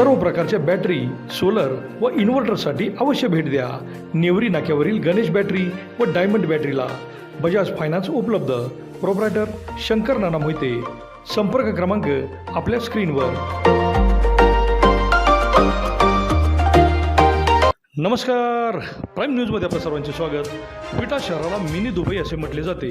सर्व प्रकारच्या battery solar व इन्व्हर्टरसाठी अवश्य भेट द्या. नेवरी नाक्यावरील गणेश बॅटरी व डायमंड बॅटरीला बजाज फायनान्स उपलब्ध. प्रोप्रायटर शंकर नाना मोहिते. संपर्क क्रमांक आपल्या स्क्रीनवर. नमस्कार. प्राईम न्यूजमध्ये आपलं सर्वांचे स्वागत. विटा शहराला मिनी दुबई असे म्हटले जाते.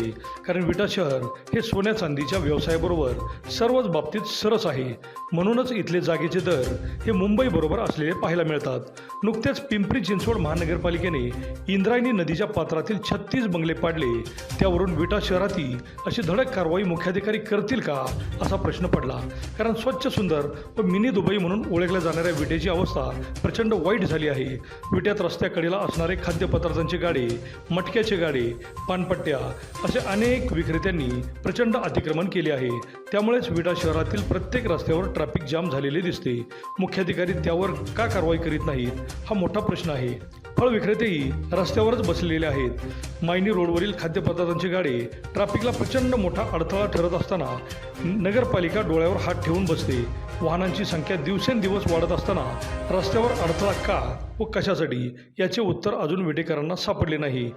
कारण विटा शहर हे सोन्या चांदीच्या व्यवसायाबरोबर सर्वच बाबतीत सरस आहे. म्हणूनच इथले जागेचे दर हे मुंबईबरोबर असलेले पाहायला मिळतात. नुकत्याच पिंपरी चिंचवड महानगरपालिकेने इंद्रायणी नदीच्या पात्रातील छत्तीस बंगले पाडले. त्यावरून विटा शहरातील अशी धडक कारवाई मुख्याधिकारी करतील का असा प्रश्न पडला. कारण स्वच्छ सुंदर व मिनी दुबई म्हणून ओळखल्या जाणाऱ्या विटेची अवस्था प्रचंड वाईट झाली आहे. विट्यात रस्त्याकडेला असणारे खाद्यपदार्थांचे गाडे मटक्याचे गाडे पानपट्ट्या असे अनेक विक्रेत्यांनी प्रचंड अतिक्रमण केले आहे. त्यामुळेच विटा शहरातील प्रत्येक रस्त्यावर ट्रॅफिक जाम झालेले दिसते. मुख्याधिकारी त्यावर का कारवाई करीत नाहीत हा मोठा प्रश्न आहे. फळ विक्रेतेही रस्त्यावरच बसलेले आहेत. मायनी रोडवरील खाद्यपदार्थांची गाडी ट्रॅफिकला प्रचंड मोठा अडथळा ठरत असताना नगरपालिका डोळ्यावर हात ठेवून बसते. वाहनांची संख्या दिवसेंदिवस वाढत असताना रस्त्यावर अडथळा का व कशासाठी? याचे उत्तर अजून विटेकरांना सापडले नाही.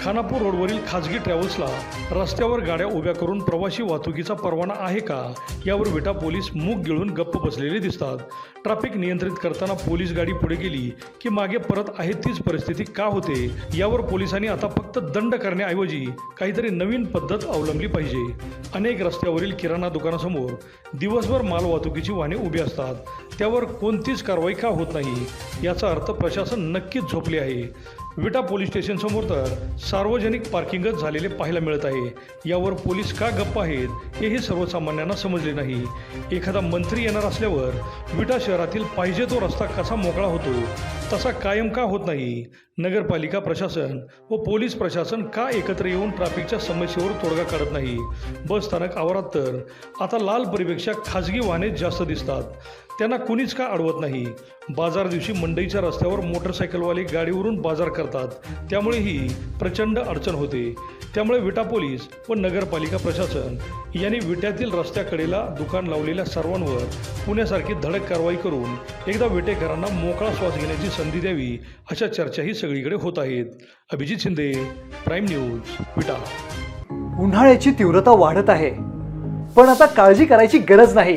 खानापूर रोडवरील खाजगी ट्रॅव्हल्सला रस्त्यावर गाड्या उभ्या करून प्रवासी वाहतुकीचा परवाना आहे का? यावर विटा पोलीस मूग गिळून गप्प बसलेले दिसतात. ट्रॅफिक नियंत्रित करताना पोलीस गाडी पुढे गेली की मागे परत आहे तीच परिस्थिती का होते? यावर पोलिसांनी आता फक्त दंड करण्याऐवजी काहीतरी नवीन पद्धत अवलंबली पाहिजे. अनेक रस्त्यावरील किराणा दुकानासमोर दिवसभर माल वाहतुकीची वाहने उभी असतात. त्यावर कोणतीच कारवाई का होत नाही? याचा अर्थ प्रशासन नक्कीच झोपले आहे. विटा पोलीस स्टेशनसमोर तर सार्वजनिक पार्किंगच झालेले पाहायला मिळत आहे. यावर पोलीस का गप्प आहेत हेही सर्वसामान्यांना समजले नाही. एखादा मंत्री येणार असल्यावर विटा शहरातील पाहिजे तो रस्ता कसा मोकळा होतो तसा कायम का होत नाही? नगरपालिका प्रशासन व पोलीस प्रशासन का एकत्र येऊन ट्रॅफिकच्या समस्येवर तोडगा काढत नाही? बस स्थानक आवारात तर आता लाल परिपेक्षा खाजगी वाहने जास्त दिसतात. त्यांना कुणीच का अडवत नाही? बाजार दिवशी मंडईच्या रस्त्यावर मोटरसायकलवाले गाडीवरून बाजार करतात. त्यामुळेही प्रचंड अडचण होते. त्यामुळे विटा पोलीस व नगरपालिका प्रशासन यांनी विट्यातील रस्त्याकडेला दुकान लावलेल्या सर्वांवर पुण्यासारखी धडक कारवाई करून एकदा विटेकरांना मोकळा श्वास घेण्याची संधी द्यावी अशा चर्चाही सगळीकडे होत आहेत. Abhijit Shinde prime news Vita. उन्हाळ्याची तीव्रता वाढत आहे. पण आता काळजी करायची गरज नाही.